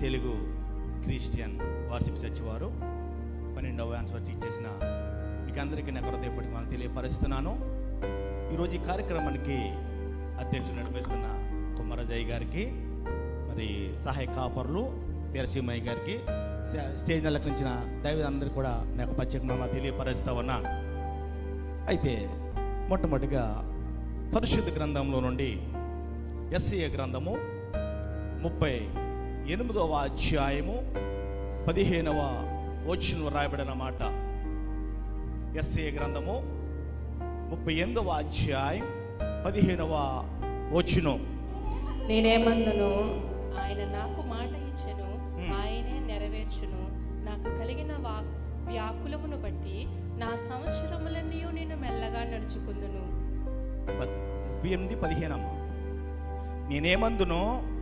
Telugu Christian worship church వారు పన్నెండవ answer ఇచ్చేసిన మీకు అందరికీ నా హృదయపడి వాళ్ళు తెలియపరుస్తున్నాను. ఈరోజు ఈ కార్యక్రమానికి అధ్యక్షుడు నడిపిస్తున్న కుమ్మరజయ్య గారికి మరి సహాయ కాపర్లు వీరసింహయ్య గారికి స్టేజ్ అలంకరించిన దైవదందరికీ కూడా నాకు ప్రత్యేకంగా తెలియపరుస్తా ఉన్నాను అయితే మొట్టమొదటిగా పరిశుద్ధ గ్రంథంలో నుండి ఎస్సీఏ గ్రంథము ముప్పై ఎనిమిదవ అధ్యాయము పదిహేనవ వచనం రాయబడిన మాట. ఎస్సీఏ గ్రంథము ముప్పై ఎనిమిదవ అధ్యాయం పదిహేనవ వచనం. నేనేమందును ఆయన నాకు మాట ఇచ్చెను. ఆయనే నెరవేర్చును. నాకు కలిగిన వా వ్యాకులమును బట్టి నా సంవత్సరములన్నీ నేను మెల్లగా నడుచుకుందును. ఎనిమిది పదిహేనమ్మ. నేనేమందును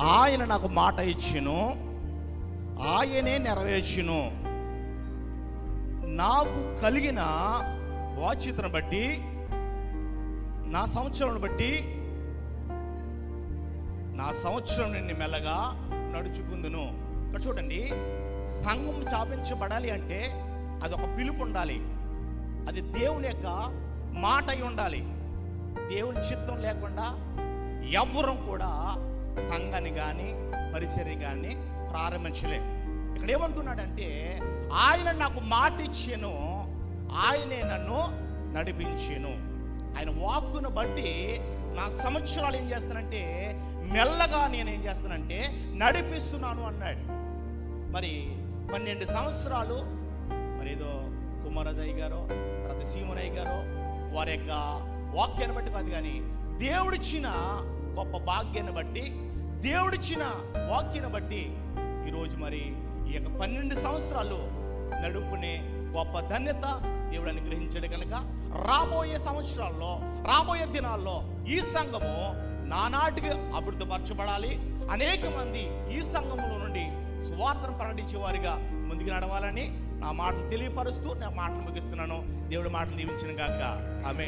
ఆయన నాకు మాట ఇచ్చును. ఆయనే నెరవేర్చును. నాకు కలిగిన వాచ్యతను బట్టి నా సంవత్సరం బట్టి నా సంవత్సరం నిన్ను మెల్లగా నడుచుకుందును. ఇక్కడ చూడండి సంఘం చాపించబడాలి అంటే అది ఒక పిలుపు ఉండాలి. అది దేవుని యొక్క మాట అయి ఉండాలి. దేవుని చిత్తం లేకుండా ఎవ్వరం కూడా సంఘాన్ని కానీ పరిచర్య కానీ ప్రారంభించలేం. ఇక్కడ ఏమంటున్నాడంటే ఆయన నాకు మాట ఇచ్చాను ఆయనే నన్ను నడిపించాను. ఆయన వాక్కును బట్టి నా సంవత్సరాలు ఏం చేస్తానంటే మెల్లగా నేను ఏం చేస్తానంటే నడిపిస్తున్నాను అన్నాడు. మరి పన్నెండు సంవత్సరాలు మరి ఏదో కుమారజయ్ గారు తర్వాత సీమనయ్య గారు వారి యొక్క వాక్యాన్ని బట్టి కాదు కానీ దేవుడిచ్చిన గొప్ప భాగ్యాన్ని బట్టి దేవుడిచ్చిన వాక్యాన్ని బట్టి ఈరోజు మరి ఈ యొక్క పన్నెండు సంవత్సరాలు నడుపునే గొప్ప ధన్యత దేవుడు అనుగ్రహించాడు కనుక రాబోయే సంవత్సరాల్లో రాబోయే దినాల్లో ఈ సంఘము నానాటికి అభివృద్ధిపరచబడాలి. అనేక మంది ఈ సంఘంలో నుండి సువార్తను ప్రకటించే వారిగా ముందుకు నడవాలని నా మాటలు తెలియపరుస్తూ నా మాటలు ముగిస్తున్నాను. దేవుడి మాటలు దీవించిన గాక. ఆమె